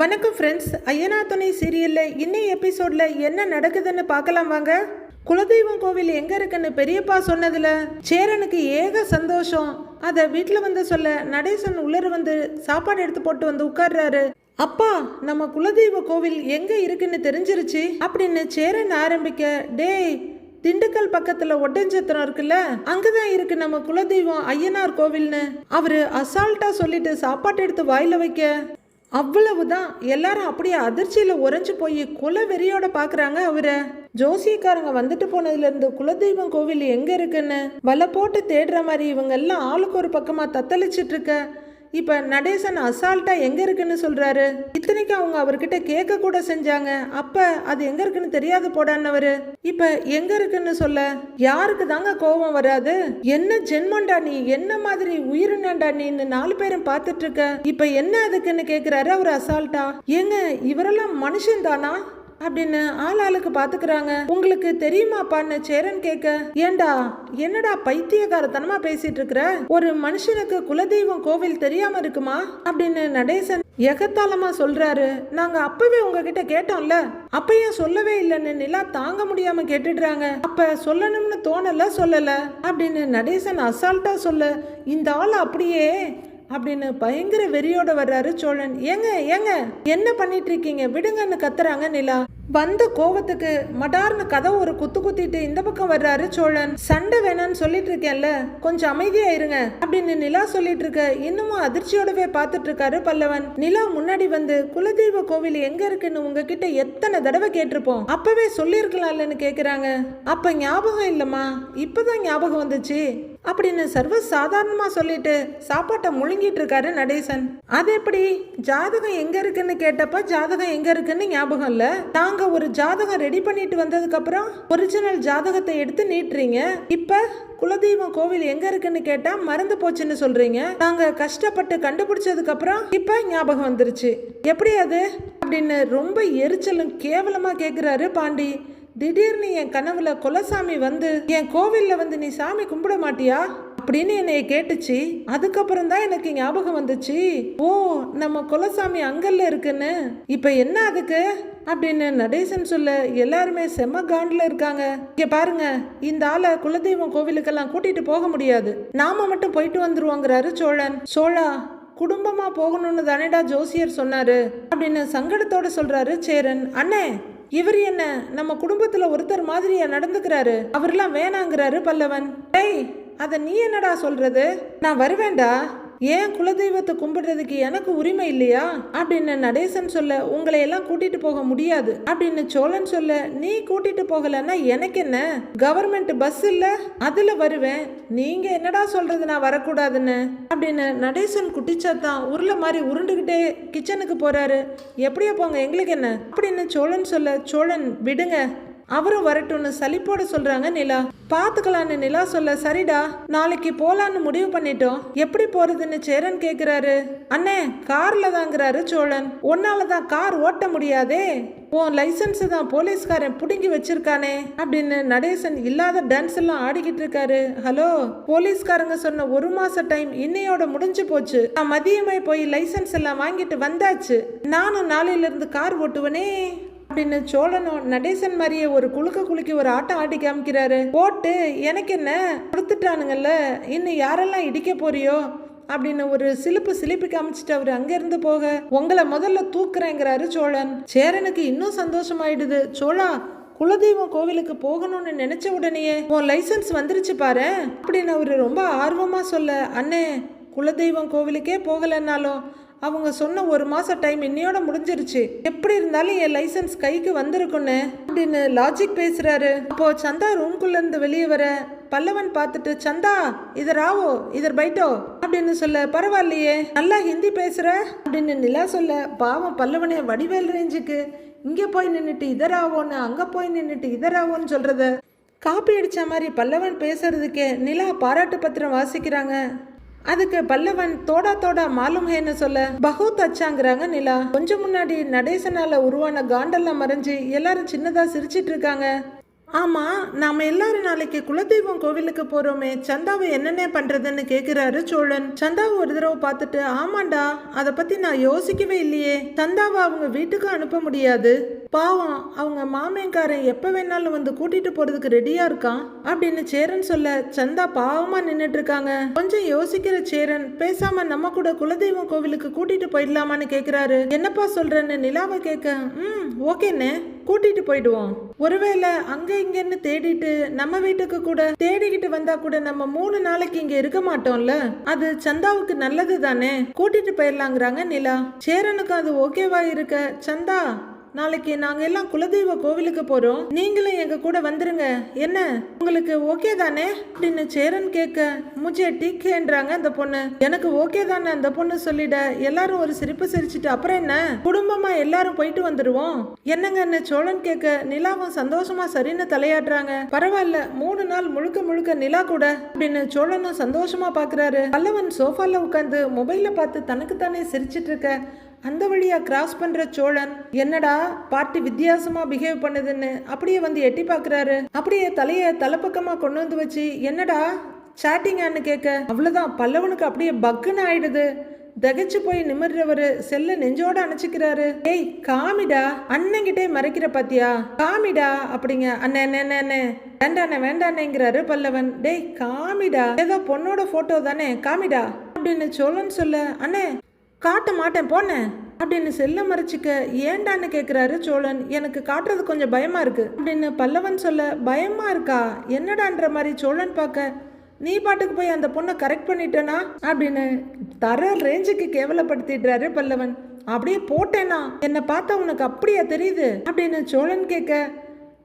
வணக்கம் ஃப்ரெண்ட்ஸ் ஐயனா துணை சீரியலில் இன்னும் எபிசோடில் என்ன நடக்குதுன்னு பார்க்கலாம் வாங்க. குலதெய்வம் கோவில் எங்கே இருக்குன்னு பெரியப்பா சொன்னதில் சேரனுக்கு ஏக சந்தோஷம். அதை வீட்டில் வந்து சொல்ல நடேசன் உள்ளர வந்து சாப்பாடு எடுத்து போட்டு வந்து உட்கார்றாரு. அப்பா நம்ம குலதெய்வ கோவில் எங்கே இருக்குன்னு தெரிஞ்சிருச்சு? அப்படின்னு சேரன் ஆரம்பிக்க டேய் திண்டுக்கல் பக்கத்துல ஒட்டஞ்சத்திரம் இருக்குல்ல அங்கதான் இருக்கு நம்ம குலதெய்வம் ஐயனார் கோவில்னு. அவரு அசால்ட்டா சொல்லிட்டு சாப்பாட்டு எடுத்து வாயில வைக்க அவ்வளவுதான். எல்லாரும் அப்படியே அதிர்ச்சியில உறைஞ்சு போய் குல வெறியோட பாக்குறாங்க அவரை. ஜோசியக்காரங்க வந்துட்டு போனதுல இருந்து குலதெய்வம் கோவில் எங்க இருக்குன்னு? வலை போட்டு தேடுற மாதிரி இவங்க எல்லாம் ஆளுக்கு ஒரு பக்கமா தத்தளிச்சிட்டு இருக்க. இப்போ நடேசன் அசால்ட்டாக எங்கே இருக்குன்னு சொல்கிறாரு இத்தனைக்கு அவங்க அவர்கிட்ட கேட்க கூட செஞ்சாங்க. அப்போ அது எங்கே இருக்குன்னு தெரியாது போடான்னவர். இப்போ எங்கே இருக்குன்னு சொல்ல? யாருக்கு தாங்க கோபம் வராது? என்ன ஜென்மண்டா நீ? என்ன மாதிரி உயிரினண்டா நீன்னு நாலு பேரும் பார்த்துட்டு இருக்க. இப்போ என்ன அதுக்குன்னு கேட்குறாரு அவர் அசால்ட்டா. ஏங்க இவரெல்லாம் மனுஷன் தானா அப்படின்னு ஆள் ஆளுக்கு பாத்துக்கிறாங்க. உங்களுக்கு தெரியுமாப்பான்னு சேரன் கேட்க ஏண்டா என்னடா பைத்தியகாரத்தனமா பேசிட்டு இருக்கிற ஒரு மனுஷனுக்கு குலதெய்வம் கோவில் தெரியாம இருக்குமா? அப்படின்னு நடேசன் எகத்தாளமா சொல்றாரு. நாங்க அப்பவே உங்ககிட்ட கேட்டோம்ல அப்பயும் சொல்லவே இல்லைன்னு நிலா தாங்க முடியாம கேட்டுடுறாங்க. அப்ப சொல்லணும்னு தோணல சொல்லல. அப்படின்னு நடேசன் அசால்ட்டா சொல்ல இந்த ஆள் அப்படியே அப்படின்னு பயங்கர வெறியோட வர்றாரு சோழன். ஏங்க ஏங்க என்ன பண்ணிட்டு இருக்கீங்க விடுங்கன்னு கத்துறாங்க நிலா. வந்த கோவத்துக்கு மடார்னு கதை ஒரு குத்து குத்திட்டு இந்த பக்கம் வர்றாரு சோழன். சண்டை வேணான்னு சொல்லிட்டு இருக்கேன்ல கொஞ்சம் அமைதியா இருங்க அப்படின்னு நிலா சொல்லிட்டு இருக்க இன்னமும் அதிர்ச்சியோடவே பார்த்துட்டு இருக்காரு பல்லவன். நிலா முன்னாடி வந்து குலதெய்வ கோவில் எங்க இருக்குன்னு உங்ககிட்ட எத்தனை தடவை கேட்டிருப்போம். அப்பவே சொல்லியிருக்கலாம்லன்னு கேக்குறாங்க. அப்ப ஞாபகம் இல்லம்மா. இப்பதான் ஞாபகம் வந்துச்சு. அப்படின்னு சர்வ சாதாரணமாக சொல்லிட்டு சாப்பாட்டை முழுங்கிட்டு இருக்காரு நடேசன். அது எப்படி? ஜாதகம் எங்க இருக்குன்னு கேட்டப்ப ஜாதகம் எங்க இருக்குன்னு ஞாபகம் இல்ல. தாங்க ஒரு ஜாதகம் ரெடி பண்ணிட்டு வந்ததுக்கு அப்புறம் ஒரிஜினல் ஜாதகத்தை எடுத்து நீட்டுறீங்க. இப்ப குலதெய்வம் கோவில் எங்க இருக்குன்னு கேட்டா மறந்து போச்சுன்னு சொல்றீங்க. நாங்க கஷ்டப்பட்டு கண்டுபிடிச்சதுக்கு அப்புறம் இப்ப ஞாபகம் வந்துருச்சு. எப்படி அது? அப்படின்னு ரொம்ப எரிச்சலும் கேவலமா கேக்குறாரு பாண்டி. திடீர்னு என் கனவுல குலசாமி வந்து என் கோவில்ல வந்து நீ சாமி கும்பிட மாட்டியா? அப்படின்னு என்னைய கேட்டுச்சு. அதுக்கப்புறம் தான் எனக்கு ஞாபகம் வந்துச்சு. ஓ நம்ம குலசாமி அங்கல்ல இருக்குன்னு. இப்ப என்ன அதுக்கு? அப்படின்னு நடேசன் சொல்ல எல்லாருமே செம்ம காண்டில் இருக்காங்க. இங்க பாருங்க இந்த ஆளை குலதெய்வம் கோவிலுக்கெல்லாம் கூட்டிட்டு போக முடியாது. நாம மட்டும் போயிட்டு வந்துருவோங்கிறாரு சோழன். சோழா குடும்பமா போகணும்னு தானேடா ஜோசியர் சொன்னாரு. அப்படின்னு சங்கடத்தோட சொல்றாரு சேரன். அண்ணே இவர் என்ன? நம்ம குடும்பத்துல ஒருத்தர் மாதிரியா நடந்துக்கிறாரு. அவர்லாம் வேணாங்கிறாரு பல்லவன். டேய் அதை நீ என்னடா சொல்றது? நான் வருவேண்டா ஏன் குலதெய்வத்தை கும்பிடுறதுக்கு எனக்கு உரிமை இல்லையா? அப்படின்னு நடேசன் சொல்ல உங்களை எல்லாம் கூட்டிட்டு போக முடியாது. அப்படின்னு சோழன் சொல்ல நீ கூட்டிட்டு போகலன்னா எனக்கு என்ன? கவர்மெண்ட் பஸ் இல்ல? அதுல வருவேன். நீங்க என்னடா சொல்றது நான் வரக்கூடாதுன்னு? அப்படின்னு நடேசன் குட்டிச்சாத்தான் உருளை மாதிரி உருண்டுகிட்டே கிச்சனுக்கு போறாரு. எப்படியோ போங்க எங்களுக்கு என்ன? அப்படின்னு சோழன் சொல்ல சோழன் விடுங்க. அவரும் வரட்டும்னு சலிப்போட சொல்றாங்க நிலா. பாத்துக்கலான்னு நிலா சொல்ல சரிடா நாளைக்கு போலான்னு முடிவு பண்ணிட்டோம். எப்படி போறதுன்னு சேரன் கேக்குறாரு. அண்ணே கார்ல தாங்கிறாரு சோழன். உன்னால தான் கார் ஓட்ட முடியாதே. உன் லைசன்ஸ் தான் போலீஸ்காரன் புடுங்கி வச்சிருக்கானே அப்படின்னு நடேசன் இல்லாத டான்ஸ் எல்லாம் ஆடிக்கிட்டு இருக்காரு. ஹலோ போலீஸ்காரங்க சொன்ன ஒரு மாச டைம் இன்னையோட முடிஞ்சு போச்சு. நான் மதியமே போய் லைசன்ஸ் எல்லாம் வாங்கிட்டு வந்தாச்சு. நானும் நாளையில இருந்து கார் ஓட்டுவனே. அப்படின்னு சோழனும் நடேசன் மாதிரியே ஒரு குலுக்க குலுக்கி ஒரு ஆட்டம் ஆட்டி காமிக்கிறாரு. போட்டு எனக்கு என்ன? கொடுத்துட்டானுங்கல்ல? இன்னும் யாரெல்லாம் இடிக்க போறியோ? அப்படின்னு ஒரு சிலிப்பு சிலிப்பி காமிச்சிட்டு அவர் அங்கிருந்து போக உங்களை முதல்ல தூக்குறேங்கிறாரு சோழன். சேரனுக்கு இன்னும் சந்தோஷமாயிடுது. சோழா குலதெய்வம் கோவிலுக்கு போகணும்னு நினைச்ச உடனேயே உன் லைசன்ஸ் வந்துருச்சு பாரு. அப்படின்னு அவரு ரொம்ப ஆர்வமா சொல்ல அண்ணே குலதெய்வம் கோவிலுக்கே போகலைன்னாலும் அவங்க சொன்ன ஒரு மாதம் டைம் இன்னையோட முடிஞ்சிருச்சு. எப்படி இருந்தாலும் என் லைசன்ஸ் கைக்கு வந்திருக்குன்னு அப்படின்னு லாஜிக் பேசுறாரு. அப்போ சந்தா ரூம்குள்ள இருந்து வெளியே வர பல்லவன் பார்த்துட்டு சந்தா இதர் ஆவோ இதர் பைட்டோ? அப்படின்னு சொல்ல பரவாயில்லையே நல்லா ஹிந்தி பேசுற? அப்படின்னு நிலா சொல்ல பாவம் பல்லவனே வடிவேல் ரேஞ்சுக்கு. இங்கே போய் நின்றுட்டு இதராவோன்னு அங்கே போய் நின்றுட்டு இதராவோன்னு சொல்கிறத காப்பி அடித்த மாதிரி பல்லவன் பேசுறதுக்கே நிலா பாராட்டு பத்திரம் வாசிக்கிறாங்க. அதுக்கு பல்லவன் தோடா தோடா மாலும் ஹேன்னு சொல்ல பகூத் அச்சாங்கிறாங்க நிலா. கொஞ்சம் முன்னாடி நடேசனால உருவான காண்டெல்லாம் மறைஞ்சு எல்லாரும் சின்னதா சிரிச்சிட்டு இருக்காங்க. ஆமா நாம எல்லாரும் நாளைக்கு குலதெய்வம் கோவிலுக்கு போறோமே சந்தாவை என்னென்ன பண்றதுன்னு கேக்குறாரு சோழன். சந்தாவை ஒரு தடவை பார்த்துட்டு ஆமாண்டா அதை பத்தி நான் யோசிக்கவே இல்லையே. சந்தாவை அவங்க வீட்டுக்கு அனுப்ப முடியாது. பாவம் அவங்க மாமியக்காரன் எப்போ வேணாலும் வந்து கூட்டிட்டு போறதுக்கு ரெடியா இருக்கான் அப்படின்னு சேரன் சொல்ல சந்தா பாவமா நின்னுட்டு இருக்காங்க கொஞ்சம் யோசிக்கிற சேரன் பேசாம நம்ம கூட குலதெய்வம் கோவிலுக்கு கூட்டிட்டு போயிடலாமான்னு கேக்குறாரு. என்னப்பா சொல்றேன்னு நிலாவை கேட்க ம் ஓகேண்ணே கூட்டிட்டு போயிடுவோம். ஒருவேளை அங்க இங்கன்னு தேடிட்டு நம்ம வீட்டுக்கு கூட தேடிக்கிட்டு வந்தா கூட நம்ம மூணு நாளைக்கு இங்க இருக்க மாட்டோம்ல? அது சந்தாவுக்கு நல்லது தானே கூட்டிட்டு போயிடலாங்கிறாங்க நிலா. சேரனுக்கு அது ஓகேவா இருக்க சந்தா நாளைக்கு நாங்க எல்லாம் குலதெய்வ கோவிலுக்கு போறோம். நீங்களும் எங்க கூட வந்துருங்க. என்ன? உங்களுக்கு ஓகே தானே? அப்படின்னு சேரன் கேட்க முஜே டீக்கேன்றாங்க அந்த பொண்ணு. எனக்கு ஓகே தானே அந்த பொண்ணு சொல்லிட எல்லாரும் ஒரு சிரிப்பு சிரிச்சிட்டு அப்புறம் என்ன? குடும்பமா எல்லாரும் போயிட்டு வந்துருவோம். என்னங்கன்னு சோழன் கேட்க நிலாவும் சந்தோஷமா சரின்னு தலையாடுறாங்க பரவாயில்ல மூணு நாள் முழுக்க முழுக்க நிலா கூட. அப்படின்னு சோழனும் சந்தோஷமா பாக்குறாரு. பல்லவன் சோஃபால உட்காந்து மொபைல பார்த்து தனக்கு தானே சிரிச்சிட்டு இருக்க அந்த வழியா கிராஸ் பண்ற சோழன் என்னடா பாட்டு வித்தியாசமா பிஹேவ் பண்ணுதுன்னு அப்படியே வந்து எட்டி பார்க்குறாரு. அப்படியே தலையை தலைப்பக்கமா கொண்டு வந்து வச்சு என்னடா சாட்டிங்கான்னு கேட்க அவ்வளவுதான் பல்லவனுக்கு அப்படியே பக்குன்னு ஆயிடுது. தகச்சு போய் நிமிர்றவரு செல்ல நெஞ்சோட அணைச்சிக்கிறாரு. ஏய் காமிடா அண்ணங்கிட்டே மறைக்கிற பாத்தியா? காமிடா அப்படிங்க அண்ணே அண்ணே அண்ணே, வேண்டாண்ணே வேண்டாண்ணேங்கிறாரு பல்லவன். டேய் காமிடா ஏதோ பொண்ணோட போட்டோ தானே காமிடா அப்படின்னு சொல்லன்னு சொல்ல அண்ணே காட்ட மாட்டேன் போனேன் அப்படின்னு செல்ல மறைச்சிக்க ஏண்டான்னு கேட்குறாரு சோழன். எனக்கு காட்டுறது கொஞ்சம் பயமாக இருக்குது அப்படின்னு பல்லவன் சொல்ல பயமாக இருக்கா? என்னடான்ற மாதிரி சோழன் பார்க்க நீ பாட்டுக்கு போய் அந்த பொண்ணை கரெக்ட் பண்ணிட்டேனா? அப்படின்னு தர ரேஞ்சுக்கு கேவலப்படுத்திடுறாரு பல்லவன். அப்படியே போட்டேனா? என்னை பார்த்தா உனக்கு அப்படியா தெரியுது? அப்படின்னு சோழன் கேட்க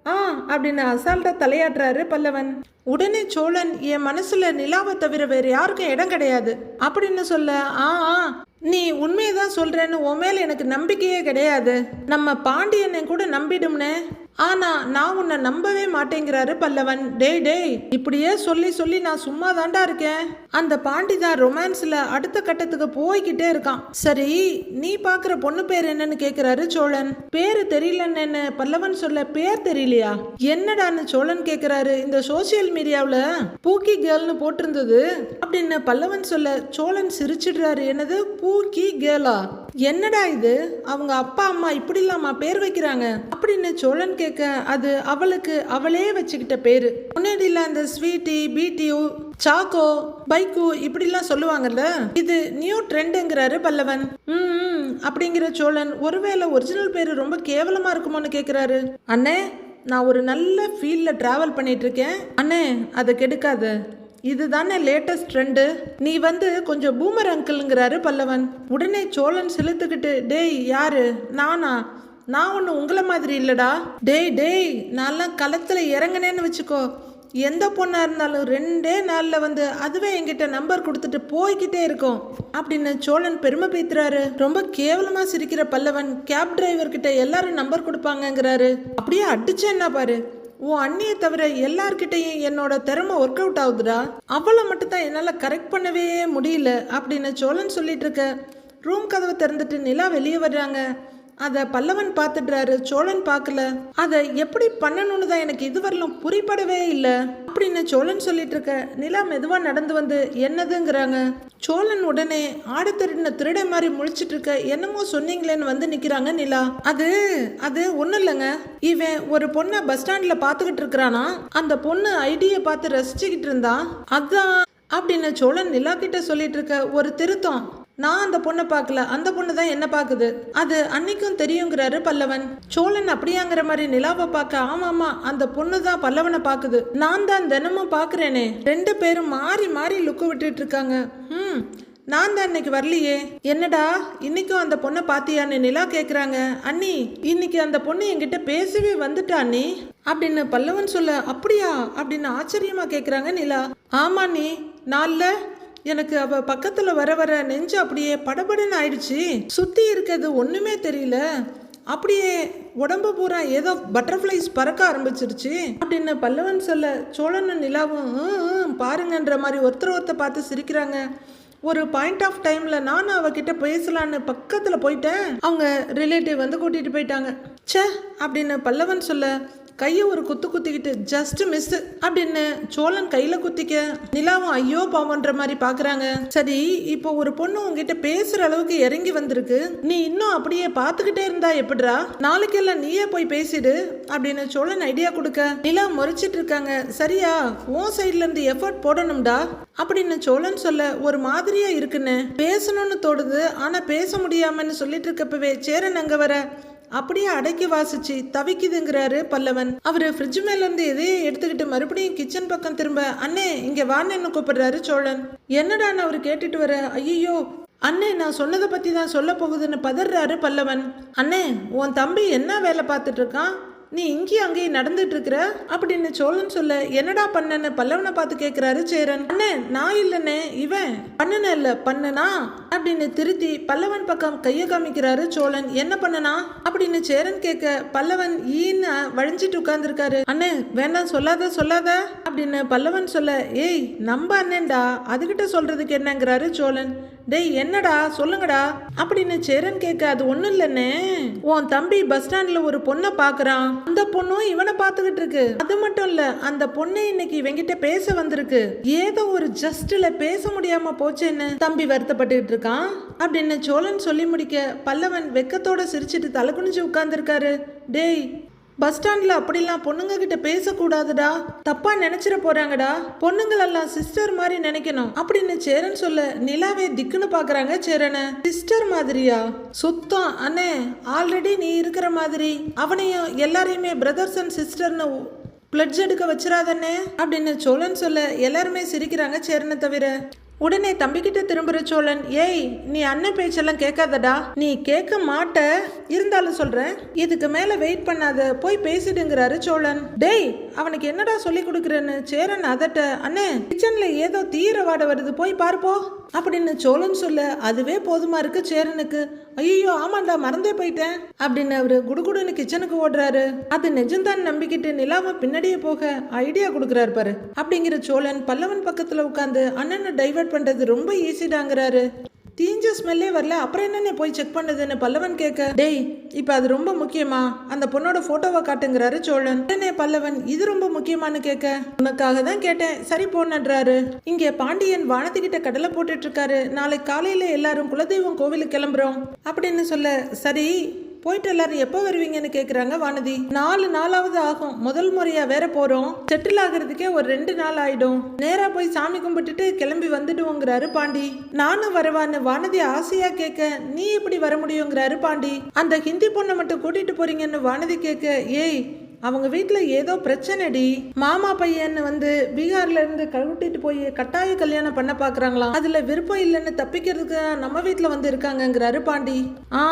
ஆ அப்படின்னு அசால்ட்டாக தலையாட்டுறாரு பல்லவன். உடனே சோழன் என் மனசுல நிலாவை தவிர வேறு யாருக்கும் இடம் கிடையாது. அப்படின்னு சொல்ல ஆ ஆ. நீ உண்மையை தான் சொல்கிறேன்னு உன் மேலே எனக்கு நம்பிக்கையே கிடையாது. நம்ம பாண்டியனை கூட நம்பிடும்னே. ஆனா நான் உன்னை நம்பவே மாட்டேங்கிறாரு பல்லவன். டேய் டேய் இப்படியே சொல்லி சொல்லி நான் சும்மா தாண்டா இருக்கேன். அந்த பாண்டி தான் ரொமான்ஸ்ல அடுத்த கட்டத்துக்கு போய்கிட்டே இருக்கான். சரி நீ பாக்குற பொண்ணு பேர் என்னன்னு கேக்குறாரு சோழன். பேரு தெரியலன்னு பல்லவன் சொல்ல பேர் தெரியலையா? என்னடான்னு சோழன் கேக்குறாரு. இந்த சோசியல் மீடியாவில் பூக்கி கேர்ள்னு போட்டிருந்தது அப்படின்னு பல்லவன் சொல்ல சோழன் சிரிச்சிடுறாரு. என்னது? பூக்கி கேர்ளா? என்னடா இது? அவங்க அப்பா அம்மா இப்படிலாமா பேர் வைக்கிறாங்க? அப்படின்னு சோழன் கேட்க அது அவளுக்கு அவளே வச்சுக்கிட்ட பேரு. முன்னாடியில் அந்த ஸ்வீட்டி பீட்டியூ சாக்கோ பைக்கு இப்படிலாம் சொல்லுவாங்கல்ல? இது நியூ ட்ரெண்டுங்கிறாரு பல்லவன். ம் ம், அப்படிங்கிற சோழன் ஒருவேளை ஒரிஜினல் பேர் ரொம்ப கேவலமா இருக்குமோன்னு கேட்குறாரு அண்ணே நான் ஒரு நல்ல ஃபீல்டில் ட்ராவல் பண்ணிட்டு இருக்கேன். அண்ணே அதை கெடுக்காத. இதுதானே லேட்டஸ்ட் ட்ரெண்டு நீ வந்து கொஞ்சம் பூமர் அங்கிள்ங்கிறாரு பல்லவன். உடனே சோழன் செலுத்துக்கிட்டு டேய் யாரு? நானா? நான் ஒன்று உங்களை மாதிரி இல்லடா. டேய் டேய் நான்லாம் களத்தில் இறங்கினேன்னு வச்சுக்கோ. எந்த பொண்ணாக இருந்தாலும் ரெண்டே நாளில் வந்து அதுவே என்கிட்ட நம்பர் கொடுத்துட்டு போய்கிட்டே இருக்கும். அப்படின்னு சோழன் பெருமை பேத்துறாரு. ரொம்ப கேவலமாக சிரிக்கிற பல்லவன் கேப் டிரைவர்கிட்ட எல்லாரும் நம்பர் கொடுப்பாங்கங்கிறாரு. அப்படியே அடிச்சேன்னா பாரு? உன் அண்ணியை தவிர எல்லார்கிட்டையும் என்னோட திறமை ஒர்க் அவுட் ஆகுதுடா. அவளை மட்டும் தான் என்னால் கரெக்ட் பண்ணவே முடியல அப்படின்னு சோழன் சொல்லிட்டு இருக்க. ரூம் கதவை திறந்துட்டு நிலா வெளியே வர்றாங்க. அதை பல்லவன் பார்த்துடுறாரு சோழன் பார்க்கல. அதை எப்படி பண்ணணும்னு தான் எனக்கு இதுவரையிலும் புரிப்படவே இல்லை. அப்படின்னு சோழன் சொல்லிட்டு இருக்க நிலா மெதுவா நடந்து வந்து என்னதுங்கிறாங்க? சோழன் உடனே ஆடு திருடின திருட மாதிரி முழிச்சிட்டு இருக்க என்னமோ சொன்னீங்களேன்னு வந்து நிக்கிறாங்க நிலா. அது அது ஒண்ணும் இல்லைங்க. இவன் ஒரு பொண்ணை பஸ் ஸ்டாண்ட்ல பாத்துக்கிட்டு இருக்கிறானா? அந்த பொண்ணு ஐடியை பார்த்து ரசிச்சுக்கிட்டு இருந்தா? அதான் அப்படின்னு சோழன் நிலா கிட்ட சொல்லிட்டு இருக்க ஒரு திருத்தம். நான் அந்த பொண்ணை பார்க்கல. அந்த பொண்ணு தான் என்ன பார்க்குது. அது அன்னைக்கும் தெரியுங்கிறாரு பல்லவன். சோழன் அப்படியாங்கிற மாதிரி நிலாவை பார்க்க ஆமாமா அந்த பொண்ணு தான் பல்லவனை பார்க்குது. நான் தான் தினமும் பார்க்குறேனே. ரெண்டு பேரும் மாறி மாறி லுக்கு விட்டுட்டு இருக்காங்க. ம் நான் தான் இன்னைக்கு வரலையே. என்னடா இன்னைக்கும் அந்த பொண்ணை பாத்தியான்னு நிலா கேக்குறாங்க. அண்ணி இன்னைக்கு அந்த பொண்ணு என்கிட்ட பேசவே வந்துட்டா அண்ணி? அப்படின்னு பல்லவன் சொல்ல அப்படியா? அப்படின்னு ஆச்சரியமா கேக்குறாங்க நிலா. ஆமா நீ நாளில் எனக்கு அவ பக்கத்துல வர வர நெஞ்சு அப்படியே படபடன்னு ஆயிடுச்சு. சுத்தி இருக்கிறது ஒண்ணுமே தெரியல. அப்படியே உடம்பு பூரா ஏதோ பட்டர்ஃப்ளைஸ் பறக்க ஆரம்பிச்சிருச்சு. அப்படின்னு பல்லவன் சொல்ல சோழனும் நிலாவும் பாருங்கன்ற மாதிரி ஒருத்தர் ஒருத்தர் பார்த்து சிரிக்கிறாங்க. ஒரு பாயிண்ட் ஆஃப் டைமில் நானும் அவகிட்ட பேசலான்னு பக்கத்தில் போயிட்டேன். அவங்க ரிலேட்டிவ் வந்து கூட்டிகிட்டு போயிட்டாங்க. ச்சே அப்படின்னு பல்லவன் சொல்ல கையை ஒரு குத்து குத்திக்கிட்டு ஜஸ்ட் மிஸ் அப்படின்னு சோழன் கையில குத்திக்க நிலாவும் ஐயோ பாவன்ற மாதிரி பாக்குறாங்க. சரி இப்போ ஒரு பொண்ணு உங்ககிட்ட பேசுற அளவுக்கு இறங்கி வந்திருக்கு. நீ இன்னும் அப்படியே பார்த்துக்கிட்டே இருந்தா எப்படிரா நாளைக்கெல்லாம் நீயே போய் பேசிடு அப்படின்னு சோழன் ஐடியா கொடுக்க நிலா முறைச்சிட்டு இருக்காங்க. சரியா? உன் சைட்ல இருந்து எஃபர்ட் போடணும்டா. அப்படின்னு சோழன் சொல்ல ஒரு மாதிரியா இருக்குன்னு. பேசணும்னு தோடுது ஆனா பேச முடியாமன்னு சொல்லிட்டு இருக்கப்பவே சேரன் அங்க வர. அப்படியே அடக்கி வாசிச்சு தவிக்குதுங்கிறாரு பல்லவன். அவரு ஃப்ரிட்ஜ் மேல இருந்து எதையே எடுத்துக்கிட்டு மறுபடியும் கிச்சன் பக்கம் திரும்ப அண்ணே இங்க வான்னு கூப்பிடுறாரு சோழன். என்னடான்னு அவர் கேட்டுட்டு வர? ஐயோ அண்ணே நான் சொன்னதை பத்தி தான் சொல்ல போகுதுன்னு பதறாரு பல்லவன். அண்ணே உன் தம்பி என்ன வேலை பார்த்துட்டு இருக்கான்? நீ இங்கேயும் அங்கேயும் நடந்துட்டு இருக்கிற அப்படின்னு சோழன் சொல்ல என்னடா பண்ணன்னு? பல்லவனை பார்த்து கேட்கிறாரு சேரன். அண்ணே நான் இல்லைண்ணே இவன். பண்ணன இல்ல பண்ணுனா? அப்படின்னு திருத்தி பல்லவன் பக்கம் கைய காமிக்கிறாரு சோழன். என்ன பண்ணனா? அப்படின்னு சேரன் கேட்க பல்லவன் ஈன்னு வழிஞ்சிட்டு உட்கார்ந்துருக்காரு. அண்ணே வேண்டாம் சொல்லாத சொல்லாத. அப்படின்னு பல்லவன் சொல்ல ஏய் நம்ப அண்ணன்டா அதுகிட்ட சொல்றதுக்கு என்னங்கிறாரு சோழன். டேய் என்னடா? சொல்லுங்கடா. அப்படின்னு சேரன் கேட்க அது ஒண்ணும் இல்லைண்ணே. உன் தம்பி பஸ் ஸ்டாண்ட்ல ஒரு பொண்ணை பாக்குறான். அந்த பொண்ணும் இவனை பார்த்துக்கிட்டு இருக்கு. அது மட்டும் இல்ல அந்த பொண்ணு இன்னைக்கு இவங்கிட்ட பேச வந்திருக்கு. ஏதோ ஒரு ஜஸ்ட்ல பேச முடியாம போச்சேன்னு தம்பி வருத்தப்பட்டுக்கிட்டு இருக்கான். அப்படின்னு சோழன் சொல்லி முடிக்க பல்லவன் வெக்கத்தோட சிரிச்சிட்டு தலை குனிஞ்சு உட்கார்ந்துருக்காரு. டேய் பஸ் ஸ்டாண்டில் அப்படிலாம் பொண்ணுங்க கிட்ட பேசக்கூடாதுடா. தப்பா நினைச்சிட போறாங்கடா. பொண்ணுங்களெல்லாம் சிஸ்டர் மாதிரி நினைக்கணும். அப்படின்னு சேரன் சொல்ல நிலாவே திக்குன்னு பாக்குறாங்க சேரனை. சிஸ்டர் மாதிரியா? சுத்தம் அண்ணே ஆல்ரெடி நீ இருக்கிற மாதிரி. அவனையும் எல்லாரையுமே பிரதர்ஸ் அண்ட் சிஸ்டர்னு பிளட்ஜ் எடுக்க வச்சிடாதண்ணே அப்படின்னு சோழன் சொல்ல எல்லாருமே சிரிக்கிறாங்க சேரனை தவிர. உடனே தம்பிக்கிட்ட திரும்புற சோழன் ஏய் நீ அண்ணன் பேச்செல்லாம் கேட்காதடா. நீ கேட்க மாட்ட. இருந்தாலும் சொல்றேன். இதுக்கு மேல வெயிட் பண்ணாத. போய் பேசிடுங்கிறாரு சோழன். டேய் அவனுக்கு என்னடா சொல்லி கொடுக்குறேன்னு? சேரன் அதட்ட. அண்ணே கிச்சன்ல ஏதோ தீர வாட வருது. போய் பார்ப்போ. அப்படின்னு சோழன் சொல்ல அதுவே போதுமா இருக்கு சேரனுக்கு? ஐயோ ஆமாண்டா மறந்தே போயிட்டேன். அப்படின்னு அவரு குடுகுடுன்னு கிச்சனுக்கு ஓடுறாரு. அது நிஜம்தான் நம்பிக்கிட்டு நிலாவை பின்னாடியே போக ஐடியா கொடுக்குறாரு பாரு. அப்படிங்கிற சோழன் பல்லவன் பக்கத்துல உட்காந்து அண்ணனை டைவர்ட் பண்ணுறது ரொம்ப ஈஸிடாங்கிறாரு தீஞ்ச ஸ்மெல்லே வரல அப்புறம் என்னென்ன போய் செக் பண்ணதுன்னு பல்லவன் கேட்க டேய் இப்போ அது ரொம்ப முக்கியமா? அந்த பொண்ணோட போட்டோவை காட்டுங்கிறாரு சோழன். உடனே பல்லவன் இது ரொம்ப முக்கியமான்னு கேட்க உனக்காக தான் கேட்டேன் சரி போனன்றாரு. இங்கே பாண்டியன் வானத்துக்கிட்ட கடலை போட்டுட்டு இருக்காரு. நாளைக்கு காலையில எல்லாரும் குலதெய்வம் கோவிலுக்கு கிளம்புறோம். அப்படின்னு சொல்ல சரி போயிட்டு எல்லாரும் எப்போ வருவீங்கன்னு கேட்குறாங்க வானதி. நாலு நாளாவது ஆகும். முதல் முறையாக வேற போகிறோம் செட்டில் ஆகுறதுக்கே ஒரு ரெண்டு நாள் ஆயிடும். நேராக போய் சாமி கும்பிட்டுட்டு கிளம்பி வந்துடுவோங்கிறாரு பாண்டி. நானும் வரவான்னு வானதி ஆசையாக கேட்க நீ எப்படி வர முடியுங்கிறாரு பாண்டி. அந்த ஹிந்தி பொண்ணை மட்டும் கூட்டிகிட்டு போறீங்கன்னு வானதி கேட்க ஏய் அவங்க வீட்டில் ஏதோ பிரச்சனைடி. மாமா பையன் வந்து பீகார்ல இருந்து கழுவிட்டு போய் கட்டாய கல்யாணம் பண்ண பாக்குறாங்களாம். அதுல விருப்பம் இல்லைன்னு தப்பிக்கிறதுக்கு நம்ம வீட்டில் வந்து இருக்காங்கங்கிறாரு பாண்டி. ஆ,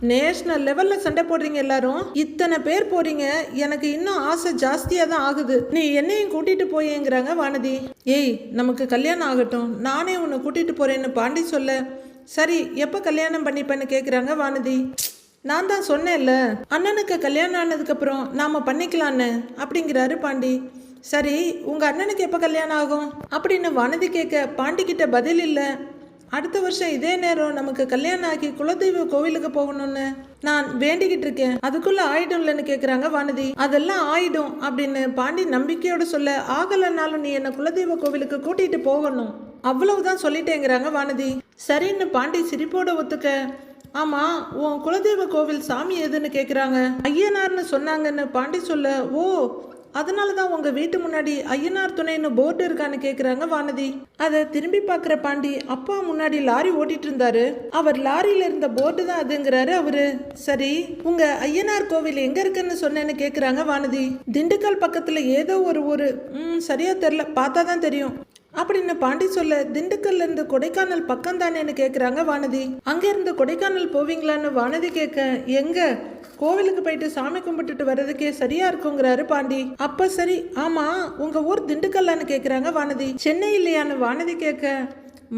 நேஷனல் லெவல்ல சண்டை போடுறீங்க எல்லாரும். இத்தனை பேர் போறீங்க. எனக்கு இன்னும் ஆசை ஜாஸ்தியா தான் ஆகுது. நீ என்னையும் கூட்டிட்டு போயேங்கிறாங்க வானதி. ஏய் நமக்கு கல்யாணம் ஆகட்டும். நானே உன்னை கூட்டிட்டு போறேன்னு பாண்டி சொல்ல. சரி எப்ப கல்யாணம் பண்ணிப்பேன்னு கேக்குறாங்க வானதி. நான் தான் சொன்னேன்ல. அண்ணனுக்கு கல்யாணம் ஆனதுக்கு அப்புறம் நாம பண்ணிக்கலான்னு அப்படிங்கிறாரு பாண்டி. சரி உங்க அண்ணனுக்கு எப்ப கல்யாணம் ஆகும்? அப்படின்னு வானதி கேட்க பாண்டி கிட்ட பதில் இல்லை. அடுத்த வருஷம் இதே நேரம் நமக்கு கல்யாணம் ஆகி குலதெய்வ கோவிலுக்கு போகணும்னு நான் வேண்டிக்கிட்டு இருக்கேன். அதுக்குள்ள ஆயிடும்லன்னு கேக்குறாங்க வானதி. அதெல்லாம் ஆயிடும் அப்படின்னு பாண்டி நம்பிக்கையோட சொல்ல ஆகலைனாலும் நீ என்ன குலதெய்வ கோவிலுக்கு கூட்டிட்டு போகணும். அவ்வளவுதான் சொல்லிட்டேங்கிறாங்க வானதி. சரின்னு பாண்டி சிரிப்போட ஒத்துக்க ஆமா உன் குலதெய்வ கோவில் சாமி எதுன்னு கேட்குறாங்க ஐயனார்னு சொன்னாங்கன்னு பாண்டி சொல்ல ஓ அதனால தான் உங்கள் வீட்டு முன்னாடி ஐயனார் துணைன்னு போர்டு இருக்கான்னு கேட்குறாங்க வானதி. அதை திரும்பி பார்க்குற பாண்டி அப்பா முன்னாடி லாரி ஓட்டிட்டு இருந்தாரு. அவர் லாரியில் இருந்த போர்டு தான் அதுங்கிறாரு அவரு. சரி உங்கள் ஐயனார் கோவில் எங்கே இருக்குன்னு சொன்னேன்னு கேட்குறாங்க வானதி. திண்டுக்கல் பக்கத்தில் ஏதோ ஒரு ஊர். ம் சரியாக தெரில பார்த்தா தான் தெரியும். அப்படின்னு பாண்டி சொல்ல திண்டுக்கல்ல இருந்து கொடைக்கானல் பக்கம் தானேன்னு கேக்குறாங்க வானதி. அங்கே இருந்து கொடைக்கானல் போவீங்களான்னு வானதி கேட்க எங்க? கோவிலுக்கு போயிட்டு சாமி கும்பிட்டுட்டு வர்றதுக்கே சரியா இருக்குங்கிறாரு பாண்டி. அப்ப சரி ஆமா உங்க ஊர் திண்டுக்கல்லான்னு கேக்குறாங்க வானதி. சென்னை இல்லையான்னு வானதி கேட்க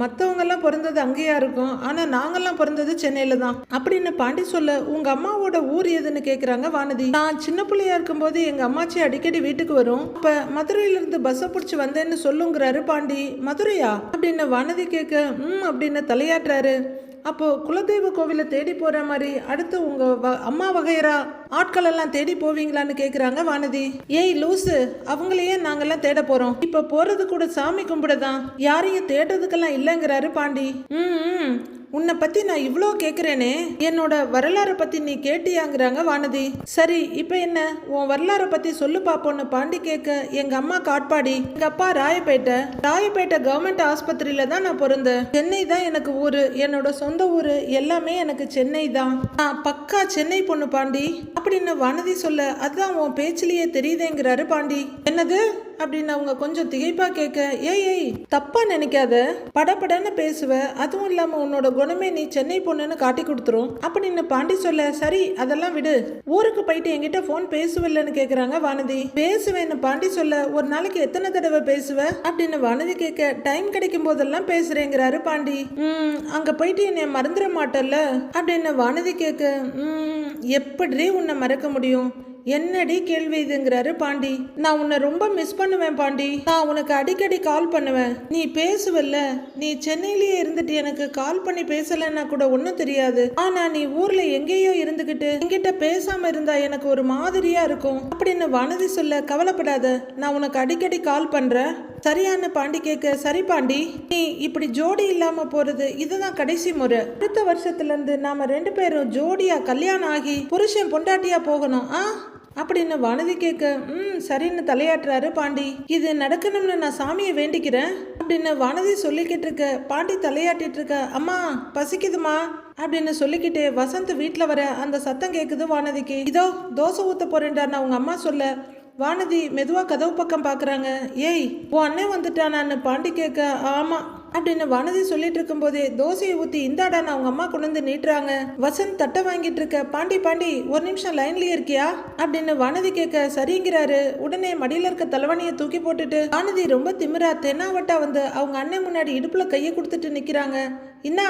மற்றவங்கெல்லாம் பிறந்தது அங்கேயா இருக்கும். ஆனால் நாங்கள்லாம் பிறந்தது சென்னையில் தான். அப்படின்னு பாண்டி சொல்ல உங்கள் அம்மாவோட ஊர் எதுன்னு கேட்குறாங்க வானதி. நான் சின்ன பிள்ளையா இருக்கும்போது எங்கள் அம்மாச்சி அடிக்கடி வீட்டுக்கு வரும். இப்போ மதுரையிலிருந்து பஸ்ஸை பிடிச்சி வந்தேன்னு சொல்லுங்கிறாரு பாண்டி. மதுரையா? அப்படின்னு வானதி கேட்க ம் அப்படின்னு தலையாட்டுறாரு. அப்போது குலதெய்வ கோவிலை தேடி போகிற மாதிரி அடுத்து உங்கள் வ- அம்மா வகையரா ஆட்கள் எல்லாம் தேடி போவீங்களான்னு கேட்குறாங்க வானதி. ஏய் லூசு அவங்களையே நாங்கள்லாம் தேட போகிறோம் இப்போ போகிறது கூட சாமி கும்பிட தான் யாரையும் தேடுறதுக்கெல்லாம் இல்லைங்கிறாரு பாண்டி. ம் ம். உன்னை பத்தி நான் இவ்வளோ கேட்குறேனே என்னோட வரலாறை பத்தி நீ கேட்டியாங்கிறாங்க வானதி. சரி இப்போ என்ன? உன் வரலாறை பத்தி சொல்லு பாப்போன்னு பாண்டி கேட்க எங்க அம்மா காட்பாடி. எங்க அப்பா ராயப்பேட்டை. ராயப்பேட்டை கவர்மெண்ட் ஆஸ்பத்திரியில தான் நான் பிறந்தேன். சென்னை தான் எனக்கு ஊரு. என்னோட சொந்த ஊரு எல்லாமே எனக்கு சென்னை தான். நான் பக்கா சென்னை பொண்ணு பாண்டி. அப்படின்னு வானதி சொல்ல அதுதான் உன் பேச்சிலேயே தெரியுதேங்கிறாரு பாண்டி. என்னது? அப்படின்னு அவங்க கொஞ்சம் திகைப்பா கேட்க ஏய் ஏய் தப்பா நினைக்காத. படபடன்னு பேசுவ. அதுவும் இல்லாம உன்னோட குணமே நீ சென்னை பொண்ணுன்னு காட்டி கொடுத்துரும். அப்படின்னு பாண்டி சொல்ல சரி அதெல்லாம் விடு. ஊருக்கு போயிட்டு என்கிட்ட ஃபோன் பேசுவில்லன்னு கேக்குறாங்க வானதி. பேசுவேன்னு பாண்டி சொல்ல ஒரு நாளைக்கு எத்தனை தடவை பேசுவ? அப்படின்னு வானதி கேட்க டைம் கிடைக்கும் போதெல்லாம் பேசுறேங்கிறாரு பாண்டி. ம் அங்க போயிட்டு என்னை மறந்துட மாட்டல்ல. அப்படின்னு வானதி கேட்க ம் எப்படி உன்னை மறக்க முடியும்? என்னடி கேள்வி இதுங்கிறாரு பாண்டி. நான் உன்னை ரொம்ப மிஸ் பண்ணுவேன் பாண்டி. நான் உனக்கு அடிக்கடி கால் பண்ணுவேன். நீ பேசுவல்ல. நீ சென்னையிலேயே இருந்துட்டு எனக்கு கால் பண்ணி பேசலைன்னா கூட ஒன்றும் தெரியாது. ஆனா நீ ஊர்ல எங்கேயோ இருந்துகிட்டு என்கிட்ட பேசாம இருந்தா எனக்கு ஒரு மாதிரியா இருக்கும். அப்படின்னு வானதி சொல்ல கவலைப்படாத. நான் உனக்கு அடிக்கடி கால் பண்றேன். சரியான பாண்டி கேட்க சரி பாண்டி. நீ இப்படி ஜோடி இல்லாம போறது இதுதான் கடைசி முறை. அடுத்த வருஷத்துல இருந்து நாம ரெண்டு பேரும் ஜோடியா கல்யாணம் ஆகி புருஷன் பொண்டாட்டியா போகணும். ஆ? அப்படின்னு வானதி கேட்க ம் சரின்னு தலையாட்டுறாரு பாண்டி. இது நடக்கணும்னு நான் சாமியை வேண்டிக்கிறேன். அப்படின்னு வானதி சொல்லிக்கிட்டு இருக்க பாண்டி தலையாட்டிட்டு இருக்க அம்மா பசிக்குதுமா? அப்படின்னு சொல்லிக்கிட்டு வசந்த் வீட்டில் வர அந்த சத்தம் கேட்குது வானதிக்கு. இதோ தோசை ஊத்த போறேன்டான்னு அவங்க அம்மா சொல்ல வானதி மெதுவாக கதவு பக்கம் பார்க்குறாங்க ஏய் உன் அண்ணன் வந்துட்டானான்னு பாண்டி கேட்க ஆமாம் அப்படின்னு வானதி சொல்லிட்டு இருக்கும்போதே தோசையை ஊத்தி இந்தாடான்னு அவங்க அம்மா கொண்டு வந்து நீட்டுறாங்க. வசந்த் தட்டை வாங்கிட்டு இருக்க. பாண்டி பாண்டி ஒரு நிமிஷம் லைன்லயே இருக்கியா? அப்படின்னு வானதி கேட்க சரிங்கிறாரு. உடனே மடியில இருக்க தலைவணியை தூக்கி போட்டுட்டு. வானதி ரொம்ப திமிரா தென்னாவட்டா வந்து அவங்க அண்ணன் முன்னாடி இடுப்புல கையை கொடுத்துட்டு நிக்கிறாங்க. என்ன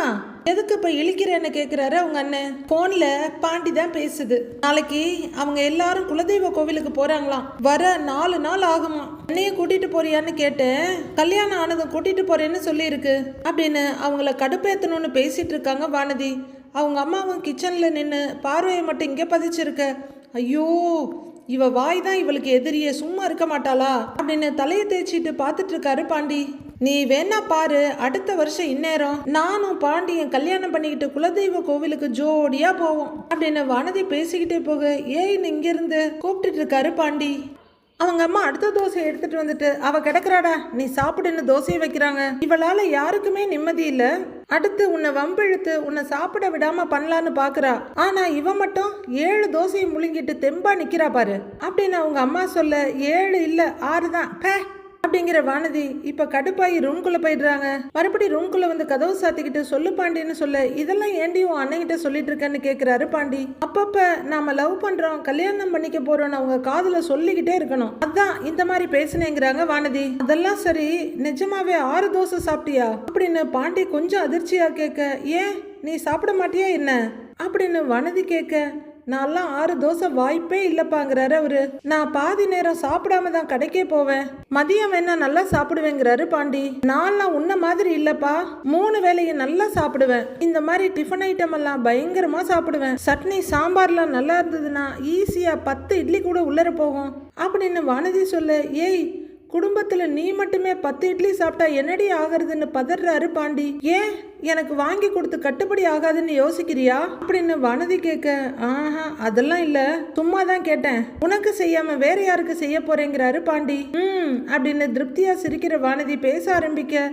எதுக்கு இப்போ இழிக்கிறேன்னு கேட்குறாரு அவங்க அண்ணன். ஃபோனில் பாண்டி தான் பேசுது. நாளைக்கு அவங்க எல்லாரும் குலதெய்வ கோவிலுக்கு போகிறாங்களாம் வர நாலு நாள் ஆகுமா. என்னையும் கூட்டிகிட்டு போறியான்னு கேட்டேன். கல்யாணம் ஆனதும் கூட்டிகிட்டு போறேன்னு சொல்லியிருக்கு. அப்படின்னு அவங்கள கடுப்பேற்றணும்னு பேசிகிட்டு இருக்காங்க வானதி. அவங்க அம்மாவும் கிச்சனில் நின்று பார்வையை மட்டும் இங்கே பதிச்சிருக்க. ஐயோ இவ வாய் தான் இவளுக்கு எதிரியே. சும்மா இருக்க மாட்டாளா? அப்படின்னு தலையை தேய்ச்சிட்டு பார்த்துட்டு இருக்காரு பாண்டி. நீ வேணா பாரு அடுத்த வருஷம் இந்நேரம் நானும் பாண்டியன் கல்யாணம் பண்ணிக்கிட்டு குலதெய்வ கோவிலுக்கு ஜோடியா போவோம். அப்படின்னு வானதி பேசிக்கிட்டே போக ஏன்னு இங்கிருந்து? கூப்பிட்டுட்டு இருக்காரு பாண்டி. அவங்க அம்மா அடுத்த தோசையை எடுத்துட்டு வந்துட்டு அவ கிடக்குறாடா நீ சாப்பிடுன்னு தோசையை வைக்கிறாங்க. இவளால யாருக்குமே நிம்மதி இல்ல. அடுத்து உன்னை வம்பிழுத்து உன்னை சாப்பிட விடாம பண்ணலான்னு பாக்குறா. ஆனா இவ மட்டும் ஏழு தோசையை முழுங்கிட்டு தெம்பா நிக்கிறா பாரு. அப்படின்னு அவங்க அம்மா சொல்ல ஏழு இல்ல ஆறு தான். அப்படிங்கிற வானதி இப்ப கடுப்பாயி ரூம்குள்ள போயிடுறாங்க. மறுபடி ரூம்குள்ள வந்து கதவு சாத்திக்கிட்டு சொல்லு பாண்டின்னு சொல்ல இதெல்லாம் ஏண்டி உன் அண்ணங்கிட்ட சொல்லிட்டு இருக்கேன்னு கேக்குறாரு பாண்டி. அப்பப்ப நாம லவ் பண்றோம் கல்யாணம் பண்ணிக்க போறோம்னு அவங்க காதுல சொல்லிக்கிட்டே இருக்கணும். அதான் இந்த மாதிரி பேசுனேங்கிறாங்க வானதி. அதெல்லாம் சரி நிஜமாவே ஆறு தோசை சாப்பிட்டியா? அப்படின்னு பாண்டி கொஞ்சம் அதிர்ச்சியா கேட்க ஏன்? நீ சாப்பிட மாட்டியா என்ன? அப்படின்னு வனதி கேட்க நான்லாம் ஆறு தோசை வாய்ப்பே இல்லப்பாங்கிறாரு அவரு. நான் பாதி நேரம் சாப்பிடாம தான் கடைக்கே போவேன். மதியம் வேணா நல்லா சாப்பிடுவேங்கிறாரு பாண்டி. நான்லாம் உன்ன மாதிரி இல்லப்பா. மூணு வேளையும் நல்லா சாப்பிடுவேன். இந்த மாதிரி டிஃபன் ஐட்டம் எல்லாம் பயங்கரமா சாப்பிடுவேன். சட்னி சாம்பார்லாம் நல்லா இருந்ததுன்னா ஈஸியா பத்து இட்லி கூட உள்ளர போகும். அப்படின்னு வானதி சொல்ல ஏய் குடும்பத்துல நீ மட்டுமே பத்து இட்லி சாப்பிட்டா என்னடி ஆகுறதுன்னு பதறாரு பாண்டி. ஏன்? எனக்கு வாங்கி கொடுத்து கட்டுப்படி ஆகாதுன்னு யோசிக்கிறியா? அப்படின்னு வனதி கேட்க ஆஹா அதெல்லாம் இல்ல. சும்மா தான் கேட்டேன். உனக்கு செய்யாம வேற யாருக்கு செய்ய போறேங்கிறாரு பாண்டி. ம் அப்படின்னு திருப்தியா சிரிக்கிற வானதி பேச ஆரம்பிக்க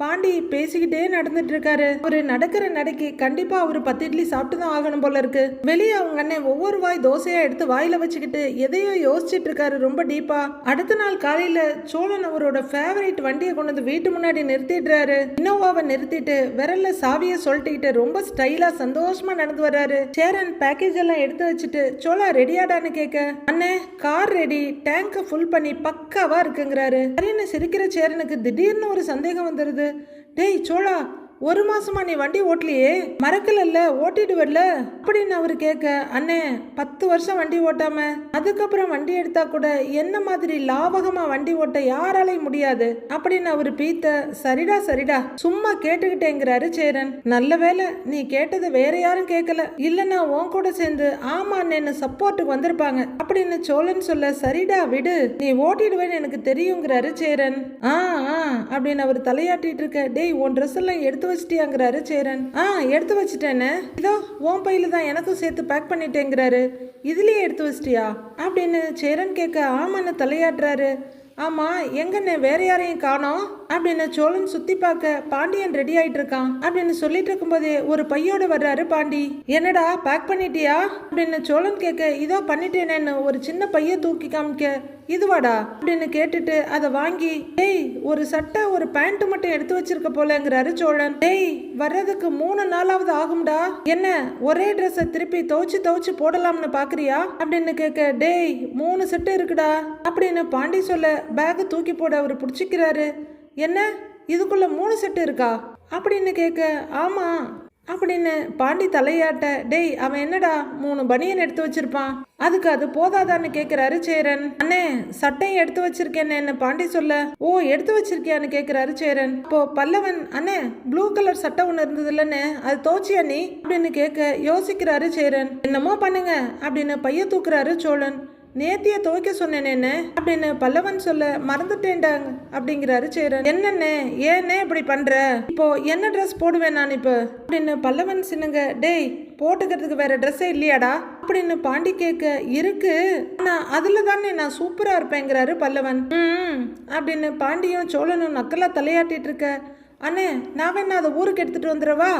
பாண்டி பேசிக்கிட்டே நடந்துட்டு இருக்காரு ஒரு நடக்கிற நடைக்கு கண்டிப்பா அவரு பத்து இட்லி சாப்பிட்டு தான் ஆகணும் போல இருக்கு. வெளியே அவங்க அண்ணன் ஒவ்வொரு வாய் தோசையா எடுத்து வாயில வச்சுக்கிட்டு எதையோ யோசிச்சுட்டு இருக்காரு ரொம்ப டீப்பா. அடுத்த நாள் காலையில சோழன் அவரோட ஃபேவரட் வண்டியை கொண்டு வந்து வீட்டு முன்னாடி நிறுத்திடுறாரு இன்னோவாவை நிறுத்திட்டு விரல்ல சாவியை சொல்லிட்டுக்கிட்டு ரொம்ப ஸ்டைலா சந்தோஷமா நடந்து வர்றாரு. சேரன் பேக்கேஜ் எல்லாம் எடுத்து வச்சுட்டு சோழா ரெடியாடான்னு கேட்க அண்ணே கார் ரெடி டேங்க ஃபுல் பண்ணி பக்காவா இருக்குங்கிறாரு. சரின்னு சிரிக்கிற சேரனுக்கு திடீர்னு ஒரு சந்தேகம் வந்துருது. டேய் சோழா ஒரு மாசமா நீ வண்டி ஓட்டலையே? மறக்கலல்ல? ஓட்டிடுவல்ல? அப்படின்னு அவர் கேட்க அண்ணே பத்து வருஷம் வண்டி ஓட்டாம அதுக்கப்புறம் வண்டி எடுத்தா கூட என்ன மாதிரி லாபகமா வண்டி ஓட்ட யாராலையும் முடியாது. அப்படின்னு அவர் பீத்த சரிடா சரிடா. சும்மா கேட்டுக்கிட்டேங்கிறாரு சேரன். நல்ல வேலை நீ கேட்டது வேற யாரும் கேட்கல. இல்லைன்னா உன் கூட சேர்ந்து ஆமா அண்ணேன்னு சப்போர்ட்டுக்கு வந்திருப்பாங்க. அப்படின்னு சோழன் சொல்ல சரிடா விடு. நீ ஓட்டிடுவேன்னு எனக்கு தெரியுங்கிறாரு சேரன். ஆ ஆ அப்படின்னு அவர் தலையாட்டிட்டு இருக்க டேய் உன் ட்ரெஸ் எல்லாம் எடுத்து எடுத்து வச்சிட்டியாங்கிறாரு சேரன். ஆ எடுத்து வச்சிட்டேன்னு இதோ உன் பையில தான் எனக்கும் சேர்த்து பேக் பண்ணிட்டேங்கிறாரு. இதுலயே எடுத்து வச்சிட்டியா? அப்படின்னு சேரன் கேட்க ஆமான்னு தலையாட்டுறாரு. ஆமா எங்கண்ணே வேற யாரையும் காணோம்? அப்படின்னு சோழன் சுத்தி பார்க்க பாண்டியன் ரெடி ஆயிட்டு இருக்கான் அப்படின்னு சொல்லிட்டு இருக்கும்போதே ஒரு பையோட வர்றாரு பாண்டி. என்னடா பேக் பண்ணிட்டியா? அப்படின்னு சோழன் கேட்க இதோ பண்ணிட்டேனேன்னு ஒரு சின்ன பைய தூக்கி காமிக்க இதுவாடா? அப்படின்னு கேட்டுட்டு அதை வாங்கி டேய் ஒரு சட்டை ஒரு பேண்ட் மட்டும் எடுத்து வச்சிருக்க போலங்கிறாரு சோழன். டேய் வர்றதுக்கு மூணு நாளாவது ஆகும்டா. என்ன ஒரே ட்ரெஸ்ஸை திருப்பி துவச்சு துவச்சு போடலாம்னு பாக்குறியா? அப்படின்னு கேட்க டேய் மூணு செட்டு இருக்குடா. அப்படின்னு பாண்டி சொல்ல பேக் தூக்கி போட அவர் பிடிச்சிக்கிறாரு. என்ன? இதுக்குள்ள மூணு செட்டு இருக்கா? அப்படின்னு கேட்க ஆமாம் அப்படின்னு பாண்டி தலையாட்ட டேய் அவன் என்னடா? மூணு பனியன் எடுத்து வச்சிருப்பான். அதுக்கு அது போதாதான்னு கேக்குறாரு சேரன். அண்ணே சட்டையும் எடுத்து வச்சிருக்கேன்னு பாண்டி சொல்ல? ஓ எடுத்து வச்சிருக்கியான்னு கேக்குறாரு சேரன். இப்போ பல்லவன் அண்ணே ப்ளூ கலர் சட்டை ஒன்று இருந்தது இல்லைன்னு அது தோச்சியா நீ? அப்படின்னு கேட்க யோசிக்கிறாரு சேரன். என்னமோ பண்ணுங்க அப்படின்னு பைய தூக்குறாரு சோழன். நேத்திய துவைக்க சொன்னேனேன்னு அப்படின்னு பல்லவன் சொல்ல மறந்துட்டேன்டாங்க அப்படிங்கிறாரு சேரன். என்னண்ணே ஏன்னே இப்படி பண்ற? இப்போ என்ன ட்ரெஸ் போடுவேன் நான் இப்போ? அப்படின்னு பல்லவன் சின்னுங்க டேய் போட்டுக்கிறதுக்கு வேற ட்ரெஸ்ஸே இல்லையாடா? அப்படின்னு பாண்டி கேட்க இருக்கு. ஆனா அதுல தானே நான் சூப்பரா இருப்பேங்கிறாரு பல்லவன். ம் அப்படின்னு பாண்டியும் சோழனும் நக்கலா தலையாட்டிட்டு இருக்க. அண்ணே நான் வேணா அதை ஊருக்கு எடுத்துட்டு வந்துடவா?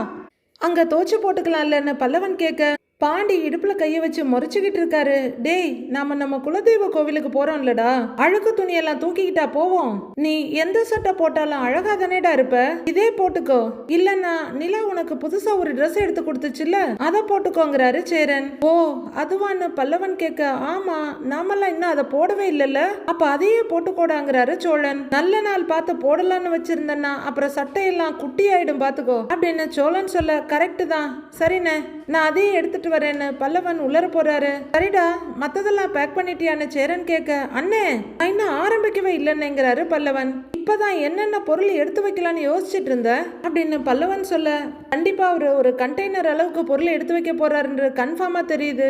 அங்க தோச்சு போட்டுக்கலாம் இல்லைன்னு பல்லவன் கேட்க. பாண்டி இடுப்புல கையை வச்சு முறைச்சுக்கிட்டு இருக்காரு. டேய் நாம நம்ம குலதெய்வ கோவிலுக்கு போறோம்லடா. அழுக்கு துணியெல்லாம் தூக்கிக்கிட்டா போவோம். நீ எந்த சட்டை போட்டாலும் அழகா தானேடா இருப்ப? இதே போட்டுக்கோ. இல்லன்னா நிலா உனக்கு புதுசா ஒரு ட்ரெஸ் எடுத்து கொடுத்துச்சுல்ல? அத போட்டுக்கோங்கிறாரு சேரன். ஓ அதுவான்னு பல்லவன் கேட்க ஆமா நாமெல்லாம் இன்னும் அதை போடவே இல்லைல்ல? அப்ப அதையே போட்டுக்கோடாங்கிறாரு சோழன். நல்ல நாள் பார்த்து போடலான்னு வச்சிருந்தேன்னா அப்புறம் சட்டையெல்லாம் குட்டி ஆயிடும் பாத்துக்கோ அப்படின்னு சோழன் சொல்ல கரெக்டு தான். சரிண்ணே. நான் அதையே எடுத்துட்டு வரேன்னு பல்லவன் உள்ளர போறாரு. சரிடா மத்ததெல்லாம் பேக் பண்ணிட்டியான்னு சேரன் கேட்க அண்ணே நான் இன்னும் ஆரம்பிக்கவே இல்லைன்னுங்கிறாரு பல்லவன். இப்பதான் என்னென்ன பொருள் எடுத்து வைக்கலான்னு யோசிச்சுட்டு இருந்த? அப்படின்னு பல்லவன் சொல்ல கண்டிப்பா அவரு ஒரு கண்டெய்னர் அளவுக்கு பொருள் எடுத்து வைக்க போறாருன்ற கன்ஃபார்மா தெரியுது.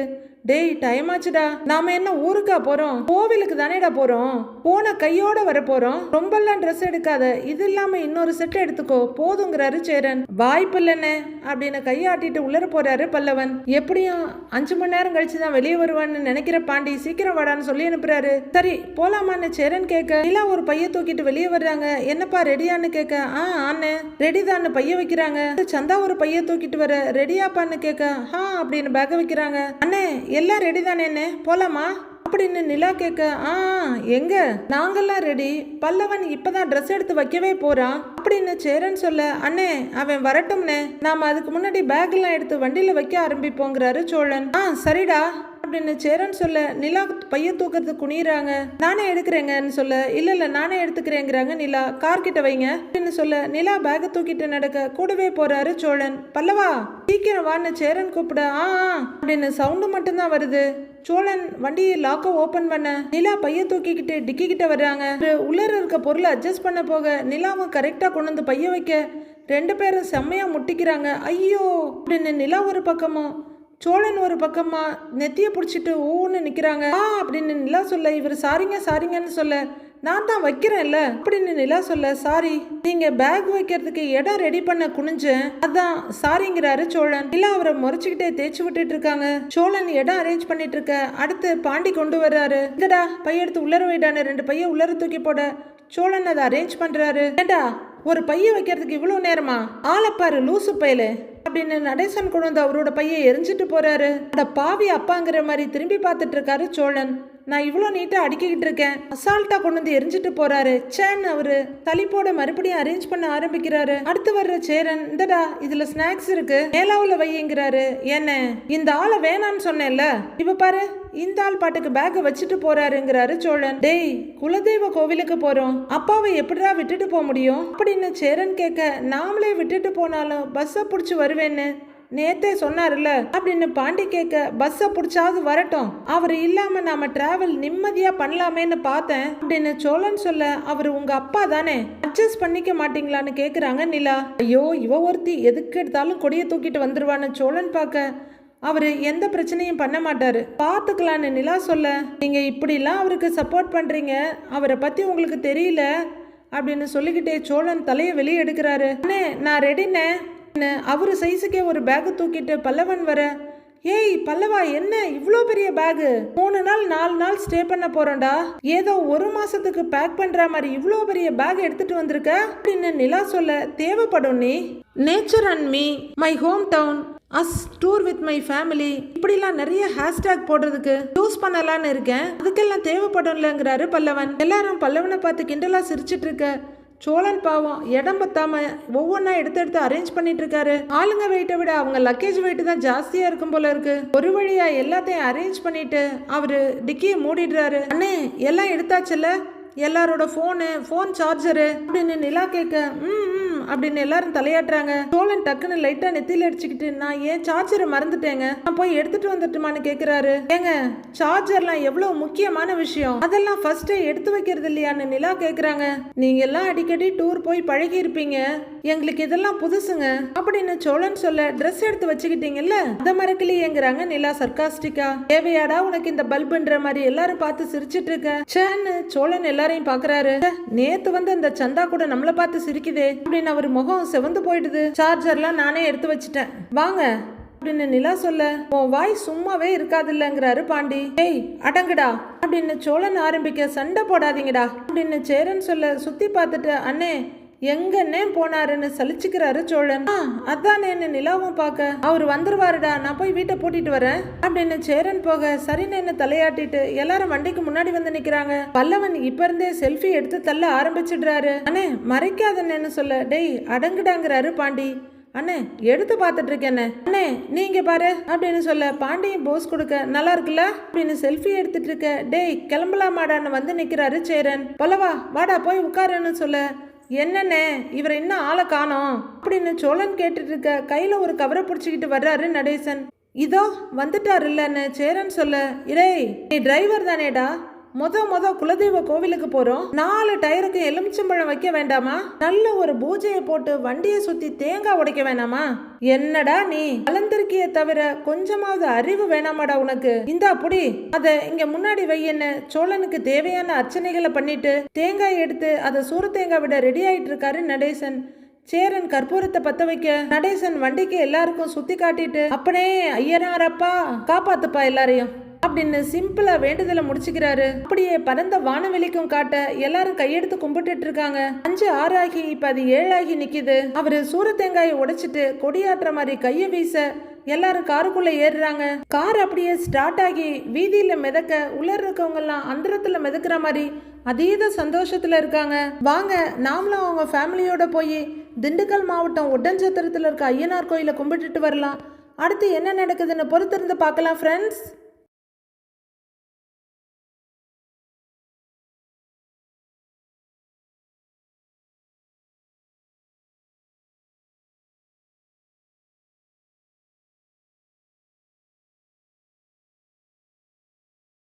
டேய் டைம் ஆச்சுடா. நாம என்ன ஊருக்கா போறோம்? கோவிலுக்கு தானேடா போறோம்? போன கையோட வர போறோம். ரொம்பலாம் ட்ரெஸ் எடுக்காத. இது இல்லாம இன்னொரு செட் எடுத்துக்கோ. போதுங்கிறாரு சேரன். வாய்ப்பு இல்லைண்ணே அப்படின்னு கையாட்டிட்டு உள்ளர போறாரு பல்லவன். எப்படியும் அஞ்சு மணி நேரம் கழிச்சு தான் வெளியே வருவான்னு நினைக்கிற பாண்டி சீக்கிரம் வாடான்னு சொல்லி அனுப்புறாரு. சரி போலாமான்னு சேரன் கேட்க நிலா ஒரு பைய தூக்கிட்டு வெளியே வர்றாங்க. என்னப்பா ரெடியான்னு கேட்க ஆ ஆனே ரெடி தான் பைய வைக்கிறாங்க. சந்தா ஒரு பைய தூக்கிட்டு வர ரெடியாப்பான்னு கேட்க ஆ அப்படின்னு பேக்க வைக்கிறாங்க. அண்ணே எல்லாம் ரெடி தானேன்னு போலாமா? அப்படின்னு நிலா கேட்க ஆ எங்க? நாங்கெல்லாம் ரெடி பல்லவன் இப்பதான் ட்ரெஸ் எடுத்து வைக்கவே போறான் அப்படின்னு சேரன் சொல்ல அண்ணே அவன் வரட்டும்னே நாம அதுக்கு முன்னாடி பேக் எல்லாம் எடுத்து வண்டியில வைக்க ஆரம்பிப்போங்கிறாரு சோழன். ஆ சரிடா. அப்படின்னு சேரன் சொல்ல நிலா பைய தூக்கிறது குனிறாங்க நானே எடுக்கிறேங்கன்னு சொல்ல இல்ல இல்ல நானே எடுத்துக்கிறேங்கிறாங்க நிலா. கார் கிட்ட வைங்க அப்படின்னு சொல்ல நிலா பேக தூக்கிட்டு நடக்க கூடவே போறாரு சோழன். பல்லவா சீக்கிரம் வான்னு சேரன் கூப்பிட ஆ ஆ, அப்படின்னு சவுண்டு மட்டும்தான் வருது. சோழன் வண்டியை லாக்க ஓபன் பண்ண நிலா பைய தூக்கிக்கிட்டு டிக்கி கிட்ட வர்றாங்க. உள்ளர இருக்க பொருளை அட்ஜஸ்ட் பண்ண போக நிலாவும் கரெக்டா கொண்டு வந்து பைய வைக்க ரெண்டு பேரும் செம்மையா முட்டிக்கிறாங்க. ஐயோ அப்படின்னு நிலா ஒரு பக்கமும் சோழன் ஒரு பக்கமா நெத்திய பிடிச்சிட்டு ஓன்னு நிக்கிறாங்க. ஆ அப்படின்னு நிலா சொல்ல இவர் சாரிங்க சாரிங்கன்னு சொல்ல. நான் தான் வைக்கிறேன்ல அப்படின்னு நிலா சொல்ல சாரி நீங்க பேக் வைக்கிறதுக்கு இடம் ரெடி பண்ண குனிஞ்சேன் அதான் சாரிங்கிறாரு சோழன். நிலா அவரை முறைச்சுக்கிட்டே தேய்ச்சி விட்டுட்டு இருக்காங்க. சோழன் இடம் அரேஞ்ச் பண்ணிட்டு இருக்க அடுத்து பாண்டி கொண்டு வர்றாரு. இங்கடா பைய எடுத்து உள்ளர வைடான்னு ரெண்டு பைய உள்ளர தூக்கி போட. சோழன் அதை அரேஞ்ச் பண்றாரு. ஏண்டா ஒரு பைய வைக்கிறதுக்கு இவ்வளவு நேரமா? ஆளப்பாரு லூசு பையலு. அப்படின்னு நடேசன் கொண்டு வந்து அவரோட பைய எரிஞ்சிட்டு போறாரு. அட பாவி அப்பாங்கிற மாதிரி திரும்பி பார்த்துட்டு இருக்காரு சோழன். நான் இவ்வளோ நீட்டாக அடுக்கிக்கிட்டு இருக்கேன். அசால்ட்டாக கொண்டு வந்து எரிஞ்சிட்டு போறாரு. சேன் அவரு தலிப்போட மறுபடியும் அரேஞ்ச் பண்ண ஆரம்பிக்கிறாரு. அடுத்து வர்ற சேரன் இந்தடா இதுல ஸ்நாக்ஸ் இருக்கு. மேலாவில் வையுங்கிறாரு. என்ன? இந்த ஆளை வேணான்னு சொன்னேன்ல. இப்ப பாரு இந்த ஆள் பாட்டுக்கு பேக்கை வச்சுட்டு போறாருங்கிறாரு சோழன். டேய் குலதெய்வ கோவிலுக்கு போறோம். அப்பாவை எப்படிடா விட்டுட்டு போக முடியும்? அப்படின்னு சேரன் கேட்க நாமளே விட்டுட்டு போனாலும் பஸ்ஸை பிடிச்சி வருவேன்னு. நேத்தே சொன்னார்ல அப்படின்னு பாண்டி கேட்க பஸ்ஸை பிடிச்சாவது வரட்டும். அவர் இல்லாம நாம டிராவல் நிம்மதியா பண்ணலாமேன்னு பார்த்தேன் அப்படின்னு சோழன் சொல்ல அவர் உங்க அப்பா தானே. அட்ஜஸ்ட் பண்ணிக்க மாட்டீங்களான்னு கேக்குறாங்க நிலா. ஐயோ இவ ஒருத்தி எதுக்கு எடுத்தாலும் கொடியை தூக்கிட்டு வந்துருவான்னு சோழன் பார்க்க அவர் எந்த பிரச்சனையும் பண்ண மாட்டாரு. பார்த்துக்கலான்னு நிலா சொல்ல நீங்க இப்படிலாம் அவருக்கு சப்போர்ட் பண்றீங்க அவரை பத்தி உங்களுக்கு தெரியல அப்படின்னு சொல்லிக்கிட்டே சோழன் தலையை வெளியே எடுக்கிறாரு. அண்ணே நான் ரெடிண்ணே அவர் சைஸுக்கே ஒரு பேக்கு தூக்கிட்டு பல்லவன் வர. ஏய் பல்லவா என்ன? இவ்வளோ பெரிய பேகு மூணு நாள் நாலு நாள் ஸ்டே பண்ண போறோம்டா ஏதோ ஒரு மாசத்துக்கு பேக் பண்ற மாதிரி இவ்வளோ பெரிய பேக் எடுத்துட்டு வந்திருக்க? அப்படின்னு நிலா சொல்ல தேவைப்படும் நீ. Nature and me my hometown as tour with my family இப்படிலாம் நிறைய ஹேஷ்டேக் போடுறதுக்கு யூஸ் பண்ணலான்னு இருக்கேன். அதுக்கெல்லாம் தேவைப்படும்லங்கிறாரு பல்லவன். எல்லாரும் பல்லவனை பார்த்து கிண்டலா சிரிச்சிட்டு இருக்க. சோழன் பாவம் இடம் பத்தாம ஒவ்வொன்றா எடுத்து எடுத்து அரேஞ்ச் பண்ணிட்டு இருக்காரு. ஆளுங்க வெயிட்டை விட அவங்க லக்கேஜ் வெயிட் தான் ஜாஸ்தியா இருக்கும் போல இருக்கு. ஒரு வழியா எல்லாத்தையும் அரேஞ்ச் பண்ணிட்டு அவரு டிக்கியை மூடிடுறாரு. அண்ணே எல்லாம் எடுத்தாச்சுல்ல? எல்லாரோட ஃபோனு ஃபோன் சார்ஜரு அப்படின்னு நிலா கேட்க ம் ம் அப்படின்னு எல்லாரும் தலையாட்டுறாங்க. சோழன் டக்குன்னு லைட்டா நெத்தியில அடிச்சுக்கிட்டு நான் ஏன் சார்ஜரை மறந்துட்டேங்க? நான் போய் எடுத்துட்டு வந்துட்டுமான்னு கேக்குறாரு. ஏங்க சார்ஜர்லாம் எவ்வளவு முக்கியமான விஷயம்? அதெல்லாம் ஃபர்ஸ்ட் எடுத்து வைக்கிறது இல்லையான்னு நிலா கேக்குறாங்க. நீங்க எல்லாம் அடிக்கடி டூர் போய் பழகி இருப்பீங்க எங்களுக்கு இதெல்லாம் புதுசுங்க. அப்படின்னு சோழன் சொல்ல ட்ரெஸ் எடுத்து வச்சுக்கிட்டீங்கல்ல? அத மறக்கலையேங்கிறாங்க நிலா சர்க்காஸ்டிக்கா தேவையாடா உனக்கு இந்த பல்புன்ற மாதிரி எல்லாரும் பார்த்து சிரிச்சிட்டு இருக்க? சேன்னு சோழன் எல்லாரையும் பாக்குறாரு. நேத்து வந்து அந்த சந்தா கூட நம்மள பார்த்து சிரிக்குதே அப்படின்னு அவர் முகம் செவந்து போயிடுது சார்ஜர்லாம் நானே எடுத்து வச்சிட்டேன். வாங்க. அப்படின்னு நிலா சொல்ல உன் வாய் சும்மாவே இருக்காதுல்லங்கிறாரு பாண்டி. ஏய் அடங்குடா. அப்படின்னு சோழன் ஆரம்பிக்க சண்டை போடாதீங்கடா. அப்படின்னு சேரன் சொல்ல சுத்தி பார்த்துட்டு அண்ணே எங்கன்னே போனாருன்னு சலிச்சுக்கிறாரு சோழன். அதான் என்ன நிலாவும் பார்க்க? அவர் வந்துருவாருடா நான் போய் வீட்டை பூட்டிட்டு வரேன். அப்படின்னு சேரன் போக சரின்னு தலையாட்டிட்டு எல்லாரும் வண்டிக்கு முன்னாடி வந்து நிக்கிறாங்க. பல்லவன் இப்ப இருந்தே செல்ஃபி எடுத்து தள்ள ஆரம்பிச்சிடுறாரு. அண்ணே மறைக்காதன்னு சொல்ல. டேய் அடங்குடாங்கிறாரு பாண்டி. அண்ணே எடுத்து பார்த்துட்டு இருக்கேண்ணே அண்ணே நீங்க பாரு அப்படின்னு சொல்ல பாண்டியன் போஸ் கொடுக்க நல்லா இருக்குல்ல? அப்படின்னு செல்ஃபி எடுத்துட்டு இருக்க. டேய் கிளம்பலாமாடான்னு வந்து நிக்கிறாரு சேரன். பலவா வாடா போய் உட்காருன்னு சொல்ல. என்னண்ணே இவர் இன்னும் ஆளை காணோம்? அப்படின்னு சோழன் கேட்டுட்டு இருக்க கையில ஒரு கவரை பிடிச்சிக்கிட்டு வர்றாரு நடேசன். இதோ வந்துட்டாருல்லன்னு சேரன் சொல்ல இடேய் நீ டிரைவர் தானேடா? மொத மொத குலதெய்வ கோவிலுக்கு போறோம். நாலு டயருக்கு எலுமிச்சம்பழம் வைக்க வேண்டாமா? நல்ல ஒரு பூஜையை போட்டு வண்டியை சுத்தி தேங்காய் உடைக்க வேணாமா? என்னடா நீ? வளர்ந்திருக்கிய தவிர கொஞ்சமாவது அறிவு வேணாமாடா உனக்கு. இந்தா புடி. அத இங்க முன்னாடி வையன்னு சோழனுக்கு தேவையான அர்ச்சனைகளை பண்ணிட்டு தேங்காய் எடுத்து அதை சூறு தேங்காய் விட ரெடி ஆயிட்டு இருக்காரு நடேசன். சேரன் கற்பூரத்தை பத்த வைக்க நடேசன் வண்டிக்கு எல்லாருக்கும் சுத்தி காட்டிட்டு அப்பனே ஐயனாரப்பா காப்பாத்துப்பா எல்லாரையும். அப்படின்னு சிம்பிளா வேண்டுதலை முடிச்சுக்கிறாரு. அப்படியே பரந்த வானவெளிக்கும் காட்ட எல்லாரும் கையெடுத்து கும்பிட்டுட்டு இருக்காங்க. அஞ்சு ஆறாகி இப்ப அது ஏழாகி நிக்குது. அவரு சூர தேங்காயை உடைச்சிட்டு கொடியாட்டுற மாதிரி கைய வீச எல்லாரும் காருக்குள்ள ஏறுறாங்க. கார் அப்படியே ஸ்டார்ட் ஆகி வீதியில மிதக்க உள்ள இருக்கவங்க எல்லாம் அந்தரத்துல மிதக்கிற மாதிரி அதீத சந்தோஷத்துல இருக்காங்க. வாங்க நாமளும் அவங்க ஃபேமிலியோட போய் திண்டுக்கல் மாவட்டம் ஒட்டஞ்சத்திரத்துல இருக்க ஐயனார் கோயிலை கும்பிட்டுட்டு வரலாம். அடுத்து என்ன நடக்குதுன்னு பொறுத்திருந்து பார்க்கலாம் ஃப்ரெண்ட்ஸ்